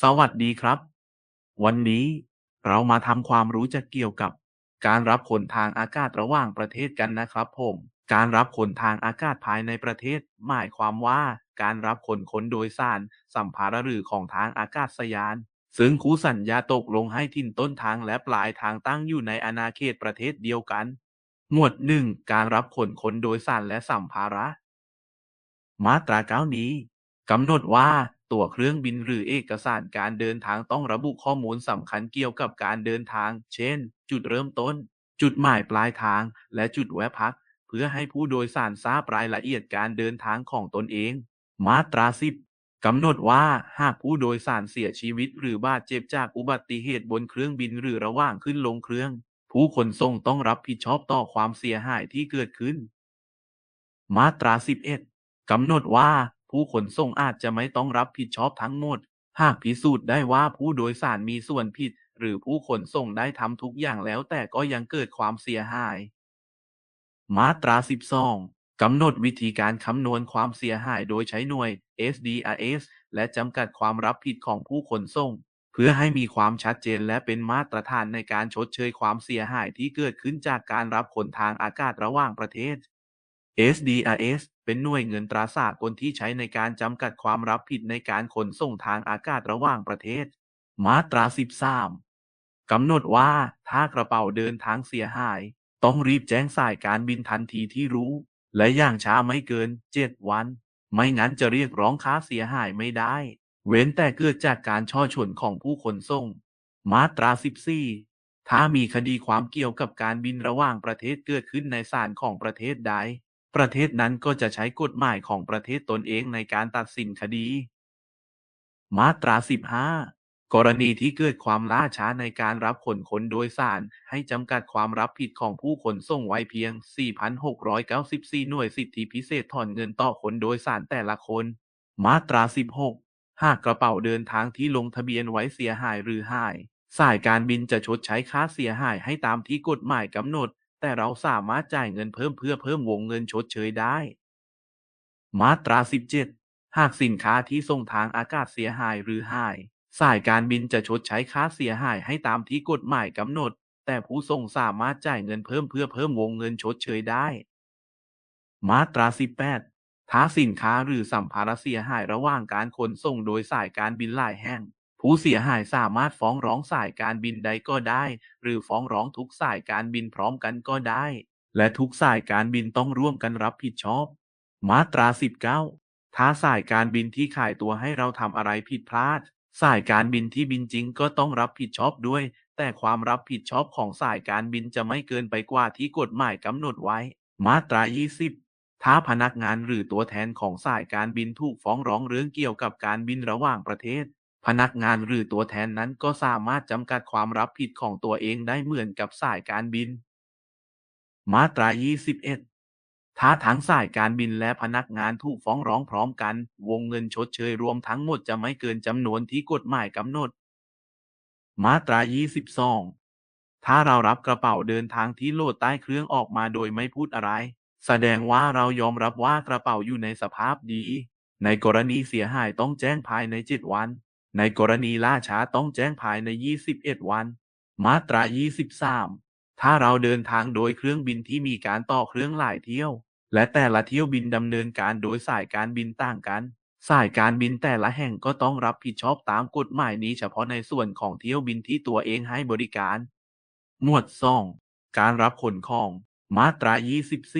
สวัสดีครับ วันนี้เรามาทำความรู้จักเกี่ยวกับ การรับขนทางอากาศระหว่างประเทศกันนะครับผม การรับขนทางอากาศภายในประเทศ หมายความว่าการรับขนคนโดยสารสัมภาระหรือของทางอากาศยาน ซึ่งคู่สัญญาตกลงให้ทิ่นต้นทางและปลายทางตั้งอยู่ในอาณาเขตประเทศเดียวกัน หมวดหนึ่งการรับขนคนโดยสารและสัมภาระ มาตราเก้านี้กำหนดว่า ตั๋วเครื่องบินหรือเอกสารการเดินทางต้องระบุข้อมูลสำคัญเกี่ยวกับการเดินทาง เช่น จุดเริ่มต้น จุดหมายปลายทาง และจุดแวะพัก เพื่อให้ผู้โดยสารทราบรายละเอียดการเดินทางของตนเอง มาตราสิบกำหนดว่าหากผู้โดยสารเสียชีวิตหรือบาดเจ็บจากอุบัติเหตุบนเครื่องบินหรือระหว่างขึ้นลงเครื่อง ผู้ขนส่งต้องรับผิดชอบต่อความเสียหายที่เกิดขึ้น มาตราสิบเอ็ดกำหนดว่า ผู้ขนส่งอาจจะไม่ต้องรับผิดชอบทั้งหมด หากพิสูจน์ได้ว่าผู้โดยสารมีส่วนผิด หรือผู้ขนส่งได้ทำทุกอย่างแล้วแต่ก็ยังเกิดความเสียหาย มาตรา 12 กำหนดวิธีการคำนวณความเสียหายโดยใช้หน่วย SDRS และจำกัดความรับผิดของผู้ขนส่ง เพื่อให้มีความชัดเจนและเป็นมาตรฐานในการชดเชยความเสียหายที่เกิดขึ้นจากการรับขนทางอากาศระหว่างประเทศ SDRS เป็นหน่วยเงินตราสากลที่ใช้ในการจำกัดความรับผิดในการขนส่งทางอากาศระหว่างประเทศ มาตรา 13 กำหนดว่าถ้ากระเป๋าเดินทางเสียหาย ต้องรีบแจ้งสายการบินทันทีที่รู้ และอย่างช้าไม่เกิน 7 วัน ไม่งั้นจะเรียกร้องค่าเสียหายไม่ได้ เว้นแต่เกิดจากการช่อชนของผู้ขนส่ง มาตรา 14ถ้ามีคดีความเกี่ยวกับการบินระหว่างประเทศเกิดขึ้นในศาลของประเทศใด ประเทศนั้นก็จะใช้กฎหมายของประเทศตนเองในการตัดสินคดี มาตรา 15 กรณีที่เกิดความล่าช้าในการรับขนคนโดยสาร ให้จำกัดความรับผิดของผู้ขนส่งไว้เพียง 4,694 หน่วยสิทธิพิเศษถอนเงินต่อคนโดยสารแต่ละคน มาตรา 16 หากกระเป๋าเดินทางที่ลงทะเบียนไว้เสียหายหรือหาย สายการบินจะชดใช้ค่าเสียหายให้ตามที่กฎหมายกำหนด แต่เราสามารถจ่ายเงินเพิ่มเพื่อเพิ่มวงเงินชดเชยได้ มาตรา 17 หากสินค้าที่ส่งทางอากาศเสียหายหรือหาย สายการบินจะชดใช้ค่าเสียหายให้ตามที่กฎหมายกำหนด แต่ผู้ส่งสามารถจ่ายเงินเพิ่มเพื่อเพิ่มวงเงินชดเชยได้ มาตรา 18ถ้าสินค้าหรือสัมภาระเสียหายระหว่างการขนส่งโดยสายการบินหลายแห่ง ผู้เสียหายสามารถฟ้องร้องสายการบินใดก็ได้ หรือฟ้องร้องทุกสายการบินพร้อมกันก็ได้ และทุกสายการบินต้องร่วมกันรับผิดชอบ มาตรา 19 ถ้าสายการบินที่ขายตัวให้เราทำอะไรผิดพลาด สายการบินที่บินจริงก็ต้องรับผิดชอบด้วย แต่ความรับผิดชอบของสายการบินจะไม่เกินไปกว่าที่กฎหมายกำหนดไว้ มาตรา 20ถ้าพนักงานหรือตัวแทนของสายการบินถูกฟ้องร้องเรื่องเกี่ยวกับการบินระหว่างประเทศ พนักงานหรือตัวแทนนั้นก็สามารถจำกัดความรับผิดของตัวเองได้เหมือนกับสายการบิน มาตรา 21 ถ้าทั้งสายการบินและพนักงานถูกฟ้องร้องพร้อมกัน วงเงินชดเชยรวมทั้งหมดจะไม่เกินจำนวนที่กฎหมายกำหนด มาตรา 22 ถ้าเรารับกระเป๋าเดินทางที่โหลดใต้เครื่องออกมาโดยไม่พูดอะไร แสดงว่าเรายอมรับว่ากระเป๋าอยู่ในสภาพดี ในกรณีเสียหายต้องแจ้งภายใน 7 วัน ในกรณีล่าช้าต้องแจ้งภายใน 21 วัน มาตรา 23 ถ้าเราเดินทางโดยเครื่องบินที่มีการต่อเครื่องหลายเที่ยว และแต่ละเที่ยวบินดำเนินการโดยสายการบินต่างกัน สายการบินแต่ละแห่งก็ต้องรับผิดชอบตามกฎหมายนี้เฉพาะในส่วนของเที่ยวบินที่ตัวเองให้บริการ หมวด2การรับขนของ มาตรา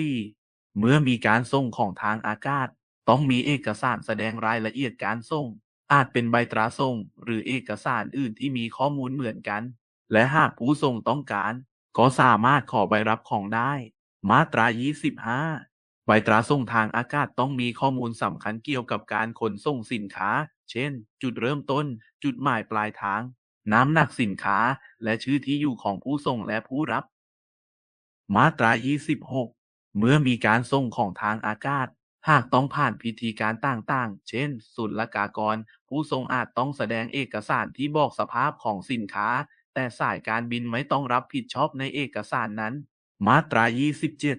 24 เมื่อมีการส่งของทางอากาศ ต้องมีเอกสารแสดงรายละเอียดการส่ง อาจเป็นใบตราส่ง หรือเอกสารอื่นที่มีข้อมูลเหมือนกัน และหากผู้ส่งต้องการ ก็สามารถขอใบรับของได้ มาตรา 25 ใบตราส่งทางอากาศต้องมีข้อมูลสำคัญเกี่ยวกับการขนส่งสินค้า เช่น จุดเริ่มต้น จุดหมายปลายทาง น้ำหนักสินค้า และชื่อที่อยู่ของผู้ส่งและผู้รับ มาตรา 26 เมื่อมีการส่งของทางอากาศ หากต้องผ่านพิธีการต่างๆ เช่น ศุลกากร ผู้ทรงอาจต้องแสดงเอกสารที่บอกสภาพของสินค้า แต่สายการบินไม่ต้องรับผิดชอบในเอกสารนั้น มาตรา 27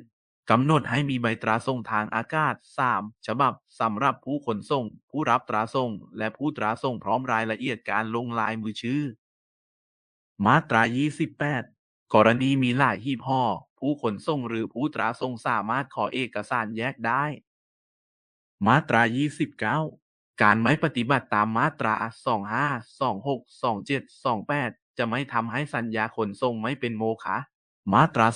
กำหนดให้มีใบตราส่งทางอากาศ 3 ฉบับสำหรับผู้ขนส่ง ผู้รับตราส่ง และผู้ตราส่งพร้อมรายละเอียดการลงลายมือชื่อ มาตรา 28 กรณีมีหลายหีบห่อผู้ขนส่งหรือผู้ตราส่งสามารถขอเอกสารแยกได้ มาตรา 29 การไม่ปฏิบัติตามมาตรา 25 26 27 28 จะไม่ทำให้สัญญาขนส่งไม่เป็นโมฆะมาตรา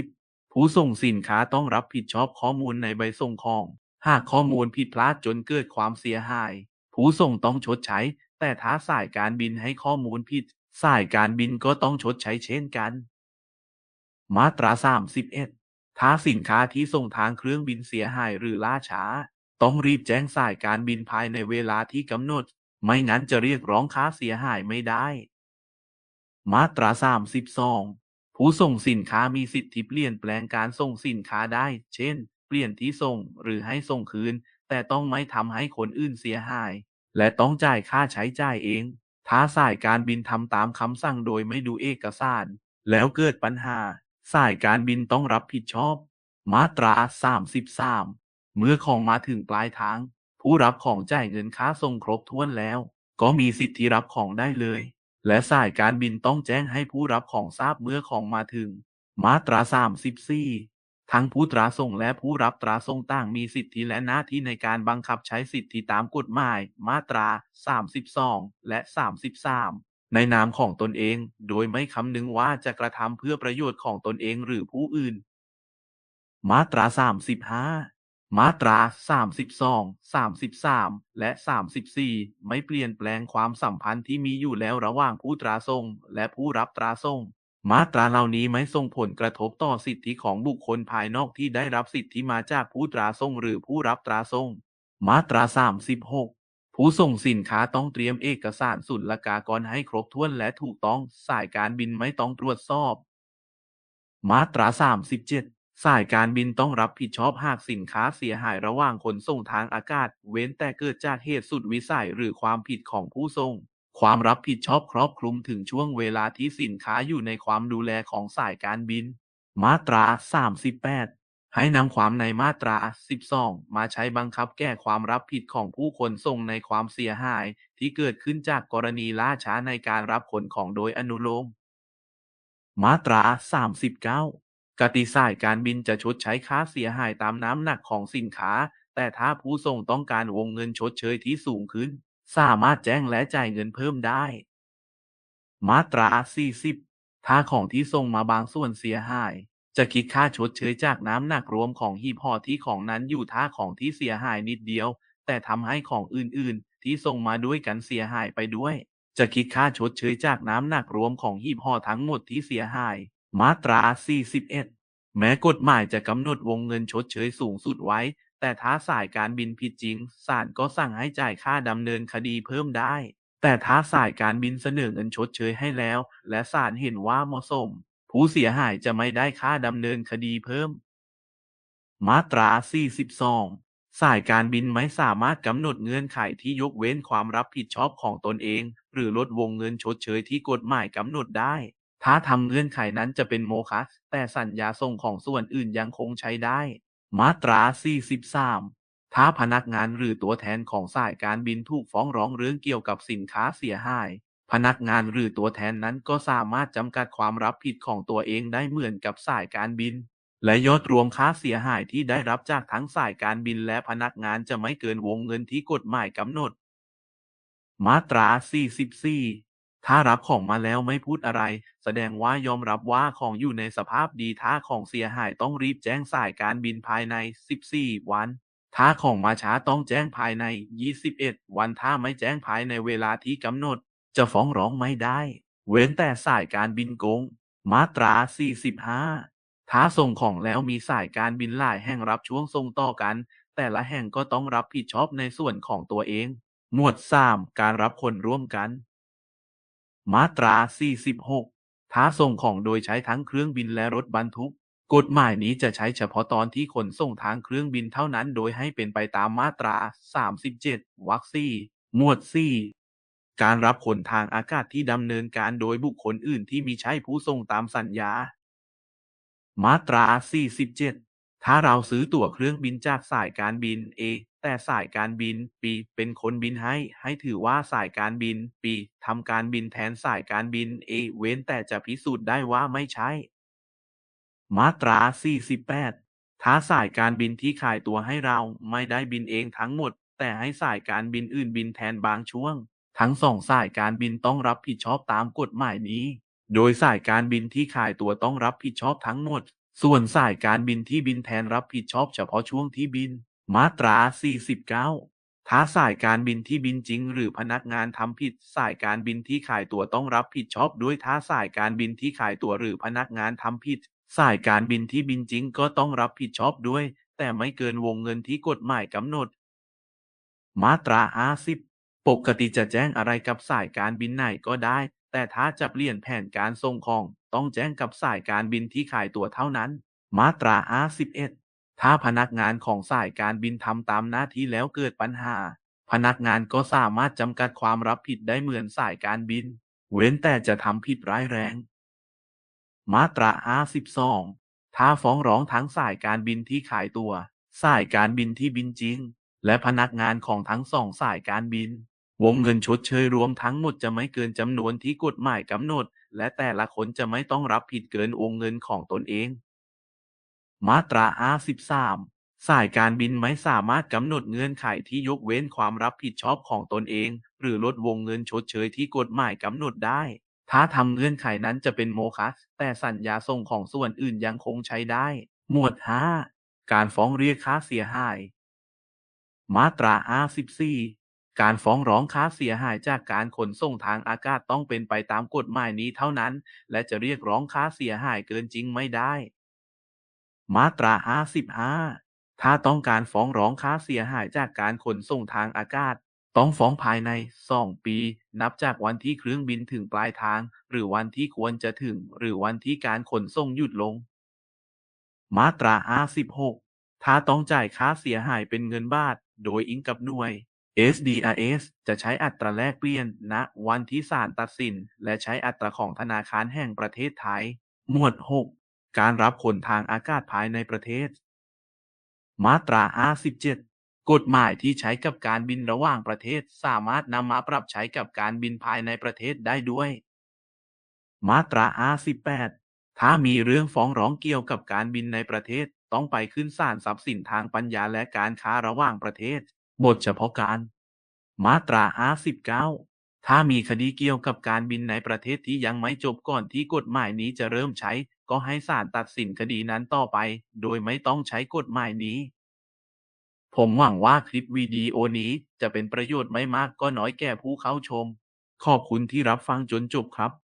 30 ผู้ส่งสินค้าต้องรับผิดชอบข้อมูลในใบส่งของ หากข้อมูลผิดพลาดจนเกิดความเสียหาย ผู้ส่งต้องชดใช้ แต่ถ้าสายการบินให้ข้อมูลผิด สายการบินก็ต้องชดใช้เช่นกัน มาตรา 31ถ้าสินค้าที่ส่งทางเครื่องบินเสียหายหรือล่าช้า ต้องรีบแจ้งสายการบินภายในเวลาที่กำหนด ไม่งั้นจะเรียกร้องค่าเสียหายไม่ได้ มาตรา 32 ผู้ส่งสินค้ามีสิทธิเปลี่ยนแปลงการส่งสินค้าได้ เช่น เปลี่ยนที่ส่งหรือให้ส่งคืน แต่ต้องไม่ทำให้คนอื่นเสียหาย และต้องจ่ายค่าใช้จ่ายเอง ถ้าสายการบินทำตามคำสั่งโดยไม่ดูเอกสาร แล้วเกิดปัญหา สายการบินต้องรับผิดชอบ มาตรา 33 เมื่อของมาถึงปลายทาง ผู้รับของจ่ายเงินค่าส่งครบถ้วนแล้ว ก็มีสิทธิรับของได้เลย และสายการบินต้องแจ้งให้ผู้รับของทราบเมื่อของมาถึง มาตรา 34 ทั้งผู้ตราส่งและผู้รับตราส่งต่างมีสิทธิและหน้าที่ในการบังคับใช้สิทธิตามกฎหมาย มาตรา 32 และ 33ในนามของตนเอง โดยไม่คำนึงว่าจะกระทำเพื่อประโยชน์ของตนเองหรือผู้อื่น มาตรา 35 มาตรา 32 33 และ 34 ไม่เปลี่ยนแปลงความสัมพันธ์ที่มีอยู่แล้วระหว่างผู้ตราส่งและผู้รับตราส่ง มาตราเหล่านี้ไม่ส่งผลกระทบต่อสิทธิของบุคคลภายนอกที่ได้รับสิทธิมาจากผู้ตราส่งหรือผู้รับตราส่ง มาตรา 36ผู้ส่งสินค้าต้องเตรียมเอกสารศุลกากรให้ครบถ้วนและถูกต้อง สายการบินไม่ต้องตรวจสอบ มาตรา 37 สายการบินต้องรับผิดชอบหากสินค้าเสียหายระหว่างขนส่งทางอากาศ เว้นแต่เกิดจากเหตุสุดวิสัยหรือความผิดของผู้ส่ง ความรับผิดชอบครอบคลุมถึงช่วงเวลาที่สินค้าอยู่ในความดูแลของสายการบิน มาตรา 38 ให้นำความในมาตรา 12 มาใช้บังคับแก้ความรับผิดของผู้ขนส่งในความเสียหาย ที่เกิดขึ้นจากกรณีล่าช้าในการรับขนของโดยอนุโลม มาตรา 39 กติสายการบินจะชดใช้ค่าเสียหายตามน้ำหนักของสินค้า แต่ถ้าผู้ส่งต้องการวงเงินชดเชยที่สูงขึ้น สามารถแจ้งและจ่ายเงินเพิ่มได้ มาตรา 40 ถ้าของที่ส่งมาบางส่วนเสียหาย จะคิดค่าชดเชยจากน้ำหนักรวมของหีบห่อที่ของนั้นอยู่ถ้าของที่เสียหายนิดเดียว แต่ทำให้ของอื่นๆ ที่ส่งมาด้วยกันเสียหายไปด้วย จะคิดค่าชดเชยจากน้ำหนักรวมของหีบห่อทั้งหมดที่เสียหาย มาตรา 41 แม้กฎหมายจะกำหนดวงเงินชดเชยสูงสุดไว้ แต่ถ้าสายการบินผิดจริง ศาลก็สั่งให้จ่ายค่าดำเนินคดีเพิ่มได้ แต่ถ้าสายการบินเสนอเงินชดเชยให้แล้ว และศาลเห็นว่าเหมาะสม ผู้เสียหายจะไม่ได้ค่าดำเนินคดีเพิ่ม มาตรา 42 สายการบินไม่สามารถกำหนดเงื่อนไขที่ยกเว้นความรับผิดชอบของตนเอง หรือลดวงเงินชดเชยที่กฎหมายกำหนดได้ ถ้าทำเงื่อนไขนั้นจะเป็นโมฆะแต่สัญญาส่งของส่วนอื่นยังคงใช้ได้ มาตรา 43 ถ้าพนักงานหรือตัวแทนของสายการบินถูกฟ้องร้องเรื่องเกี่ยวกับสินค้าเสียหาย พนักงานหรือตัวแทนนั้นก็สามารถจำกัดความรับผิดของตัวเองได้เหมือนกับสายการบิน และยอดรวมค่าเสียหายที่ได้รับจากทั้งสายการบินและพนักงานจะไม่เกินวงเงินที่กฎหมายกำหนด มาตรา 44 ถ้ารับของมาแล้วไม่พูดอะไร แสดงว่ายอมรับว่าของอยู่ในสภาพดีถ้าของเสียหายต้องรีบแจ้งสายการบินภายใน 14 วัน ถ้าของมาช้าต้องแจ้งภายใน 21 วันถ้าไม่แจ้งภายในเวลาที่กำหนด จะฟ้องร้องไม่ได้ เว้นแต่สายการบินโกง มาตรา 45 ถ้าส่งของแล้วมีสายการบินหลายแห่งรับช่วงส่งต่อกัน แต่ละแห่งก็ต้องรับผิดชอบในส่วนของตัวเอง หมวด 3 การรับคนร่วมกัน มาตรา 46ถ้าส่งของโดยใช้ทั้งเครื่องบินและรถบรรทุก กฎหมายนี้จะใช้เฉพาะตอนที่ขนส่งทางเครื่องบินเท่านั้น โดยให้เป็นไปตามมาตรา 37 วรรค4หมวด 4 การรับขนทางอากาศที่ดำเนินการโดยบุคคลอื่นที่มิใช่ผู้ส่งตามสัญญา มาตรา 47 ถ้าเราซื้อตั๋วเครื่องบินจากสายการบิน A แต่สายการบิน B เป็นคนบินให้ ให้ถือว่าสายการบิน B ทำการบินแทนสายการบิน A เว้นแต่จะพิสูจน์ได้ว่าไม่ใช่ มาตรา 48 ถ้าสายการบินที่ขายตัวให้เราไม่ได้บินเองทั้งหมด แต่ให้สายการบินอื่นบินแทนบางช่วง ทั้งสองสายการบินต้องรับผิดชอบตามกฎหมายนี้ โดยสายการบินที่ขายตัวต้องรับผิดชอบทั้งหมด ส่วนสายการบินที่บินแทนรับผิดชอบเฉพาะช่วงที่บิน มาตรา 49 ถ้าสายการบินที่บินจริง หรือพนักงานทำผิด สายการบินที่ขายตั๋วต้องรับผิดชอบด้วยถ้าสายการบินที่ขายตั๋วหรือพนักงานทำผิด สายการบินที่บินจริงก็ต้องรับผิดชอบด้วย แต่ไม่เกินวงเงินที่กฎหมายกำหนด มาตรา 50 ปกติจะแจ้งอะไรกับสายการบินไหนก็ได้ แต่ถ้าจะเปลี่ยนแผนการส่งของ ต้องแจ้งกับสายการบินที่ขายตั๋วเท่านั้น มาตรา 51 ถ้าพนักงานของสายการบินทำตามหน้าที่แล้วเกิดปัญหา พนักงานก็สามารถจำกัดความรับผิดได้เหมือนสายการบิน เว้นแต่จะทำผิดร้ายแรง มาตรา 52 ถ้าฟ้องร้องทั้งสายการบินที่ขายตัว สายการบินที่บินจริง และพนักงานของทั้งสองสายการบิน วงเงินชดเชยรวมทั้งหมดจะไม่เกินจำนวนที่กฎหมายกำหนด และแต่ละคนจะไม่ต้องรับผิดเกินวงเงินของตนเอง มาตรา53สายการบินไม่สามารถกำหนดเงื่อนไขที่ยกเว้นความรับผิดชอบของตนเอง หรือลดวงเงินชดเชยที่กฎหมายกำหนดได้ ถ้าทำเงื่อนไขนั้นจะเป็นโมฆะแต่สัญญาส่งของส่วนอื่นยังคงใช้ได้ หมวด 5 การฟ้องเรียกค่าเสียหาย มาตรา54การฟ้องร้องค่าเสียหายจากการขนส่งทางอากาศต้องเป็นไปตามกฎหมายนี้เท่านั้น และจะเรียกร้องค่าเสียหายเกินจริงไม่ได้ มาตรา 55 ถ้าต้องการฟ้องร้องค่าเสียหายจากการขนส่งทางอากาศ ต้องฟ้องภายใน 2 ปี นับจากวันที่เครื่องบินถึงปลายทาง หรือวันที่ควรจะถึง หรือวันที่การขนส่งหยุดลง มาตรา 56 ถ้าต้องจ่ายค่าเสียหายเป็นเงินบาท โดยอิงกับหน่วย SDRS จะใช้อัตราแลกเปลี่ยนณวันที่ศาลตัดสิน และใช้อัตราของธนาคารแห่งประเทศไทย หมวด 6 การรับขนทางอากาศภายในประเทศ มาตรา 57 กฎหมายที่ใช้กับการบินระหว่างประเทศสามารถนำมาปรับใช้กับการบินภายในประเทศได้ด้วย มาตรา 58 ถ้ามีเรื่องฟ้องร้องเกี่ยวกับการบินในประเทศต้องไปขึ้นศาลทรัพย์สินทางปัญญาและการค้าระหว่างประเทศ บทเฉพาะการ มาตรา 59 ถ้ามีคดีเกี่ยวกับการบินในประเทศที่ยังไม่จบก่อนที่กฎหมายนี้จะเริ่มใช้ ก็ให้ศาลตัดสินคดีนั้นต่อไป โดยไม่ต้องใช้กฎหมายนี้ ผมหวังว่าคลิปวิดีโอนี้จะเป็นประโยชน์ไม่มากก็น้อยแก่ผู้เข้าชม ขอบคุณที่รับฟังจนจบครับ